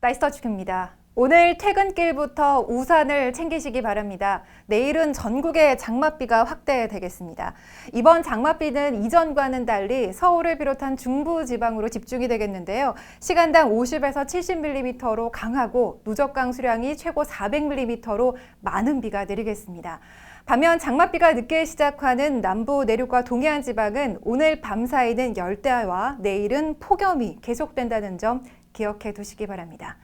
나이스터치입니다. 오늘 퇴근길부터 우산을 챙기시기 바랍니다. 내일은 전국에 장맛비가 확대되겠습니다. 이번 장맛비는 이전과는 달리 서울을 비롯한 중부 지방으로 집중이 되겠는데요. 시간당 50에서 70mm로 강하고 누적 강수량이 최고 400mm로 많은 비가 내리겠습니다. 반면 장맛비가 늦게 시작하는 남부 내륙과 동해안 지방은 오늘 밤 사이는 열대와 내일은 폭염이 계속된다는 점 기억해 두시기 바랍니다.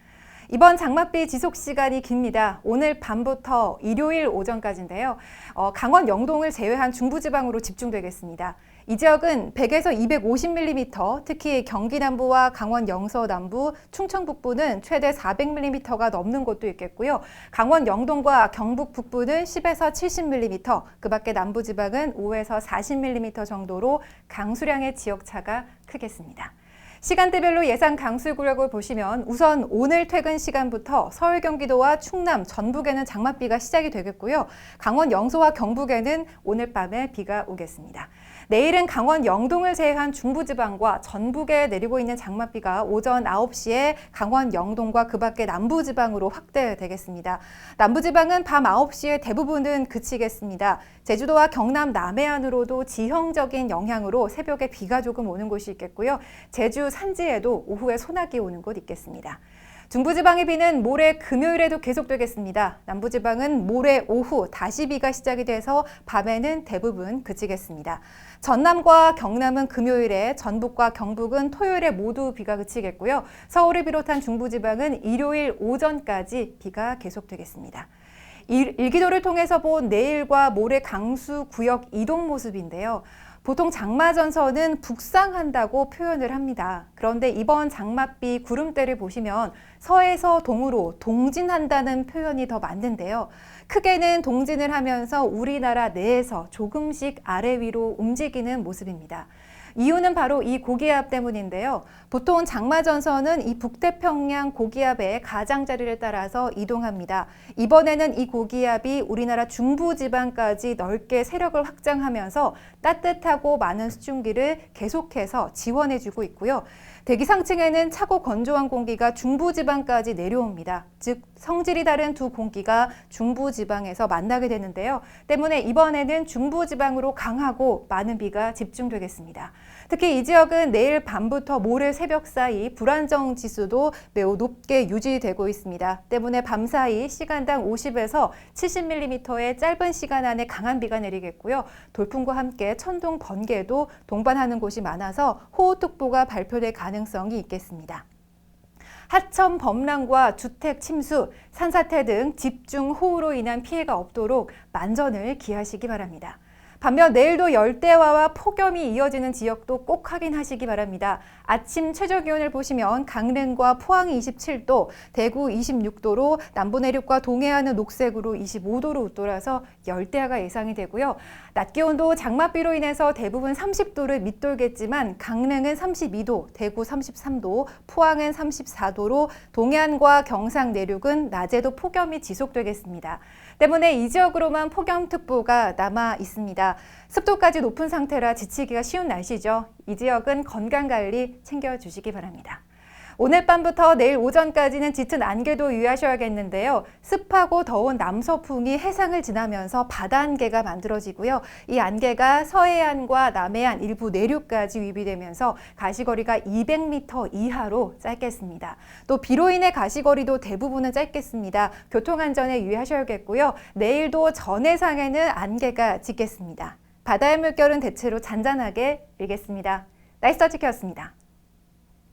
이번 장맛비 지속 시간이 깁니다. 오늘 밤부터 일요일 오전까지인데요. 어, 강원 영동을 제외한 중부지방으로 집중되겠습니다. 이 지역은 100에서 250mm, 특히 경기 남부와 강원 영서 남부, 충청 북부는 최대 400mm가 넘는 곳도 있겠고요. 강원 영동과 경북 북부는 10에서 70mm, 그 밖에 남부 지방은 5에서 40mm 정도로 강수량의 지역 차가 크겠습니다. 시간대별로 예상 강수 구력을 보시면 우선 오늘 퇴근 시간부터 서울 경기도와 충남, 전북에는 장맛비가 시작이 되겠고요. 강원 영서와 경북에는 오늘 밤에 비가 오겠습니다. 내일은 강원 영동을 제외한 중부지방과 전북에 내리고 있는 장맛비가 오전 9시에 강원 영동과 그 밖에 남부지방으로 확대되겠습니다. 남부지방은 밤 9시에 대부분은 그치겠습니다. 제주도와 경남 남해안으로도 지형적인 영향으로 새벽에 비가 조금 오는 곳이 있겠고요. 제주 산지에도 오후에 소나기 오는 곳 있겠습니다. 중부지방의 비는 모레 금요일에도 계속되겠습니다. 남부지방은 모레 오후 다시 비가 시작이 돼서 밤에는 대부분 그치겠습니다. 전남과 경남은 금요일에, 전북과 경북은 토요일에 모두 비가 그치겠고요. 서울을 비롯한 중부지방은 일요일 오전까지 비가 계속되겠습니다. 일, 일기도를 통해서 본 내일과 모레 강수 구역 이동 모습인데요. 보통 장마전선은 북상한다고 표현을 합니다. 그런데 이번 장맛비 구름대를 보시면 서에서 동으로 동진한다는 표현이 더 맞는데요. 크게는 동진을 하면서 우리나라 내에서 조금씩 아래 위로 움직이는 모습입니다. 이유는 바로 이 고기압 때문인데요. 보통 장마전선은 이 북태평양 고기압의 가장자리를 따라서 이동합니다. 이번에는 이 고기압이 우리나라 중부 지방까지 넓게 세력을 확장하면서 따뜻하고 많은 수증기를 계속해서 지원해주고 있고요. 대기 상층에는 차고 건조한 공기가 중부 지방까지 내려옵니다. 즉 성질이 다른 두 공기가 중부 지방에서 만나게 되는데요. 때문에 이번에는 중부 지방으로 강하고 많은 비가 집중되겠습니다. 특히 이 지역은 내일 밤부터 모레 새벽 사이 불안정 지수도 매우 높게 유지되고 있습니다. 때문에 밤 사이 시간당 50에서 70mm의 짧은 시간 안에 강한 비가 내리겠고요. 돌풍과 함께 천둥 번개도 동반하는 곳이 많아서 호우특보가 발표될 가능성이 있겠습니다. 하천 범람과 주택 침수, 산사태 등 집중 호우로 인한 피해가 없도록 만전을 기하시기 바랍니다. 반면 내일도 열대화와 폭염이 이어지는 지역도 꼭 확인하시기 바랍니다. 아침 최저 기온을 보시면 강릉과 포항이 27도, 대구 26도로 남부 내륙과 동해안은 녹색으로 25도로 웃돌아서 열대화가 예상이 되고요. 낮 기온도 장맛비로 인해서 대부분 30도를 밑돌겠지만 강릉은 32도, 대구 33도, 포항은 34도로 동해안과 경상 내륙은 낮에도 폭염이 지속되겠습니다. 때문에 이 지역으로만 폭염특보가 남아 있습니다. 습도까지 높은 상태라 지치기가 쉬운 날씨죠. 이 지역은 건강 관리 챙겨주시기 바랍니다. 오늘 밤부터 내일 오전까지는 짙은 안개도 유의하셔야겠는데요. 습하고 더운 남서풍이 해상을 지나면서 바다 안개가 만들어지고요. 이 안개가 서해안과 남해안 일부 내륙까지 위비되면서 가시거리가 200m 이하로 짧겠습니다. 또 비로 인해 가시거리도 대부분은 짧겠습니다. 교통안전에 유의하셔야겠고요. 내일도 전해상에는 안개가 짙겠습니다. 바다의 물결은 대체로 잔잔하게 일겠습니다. 나이스 터치키였습니다.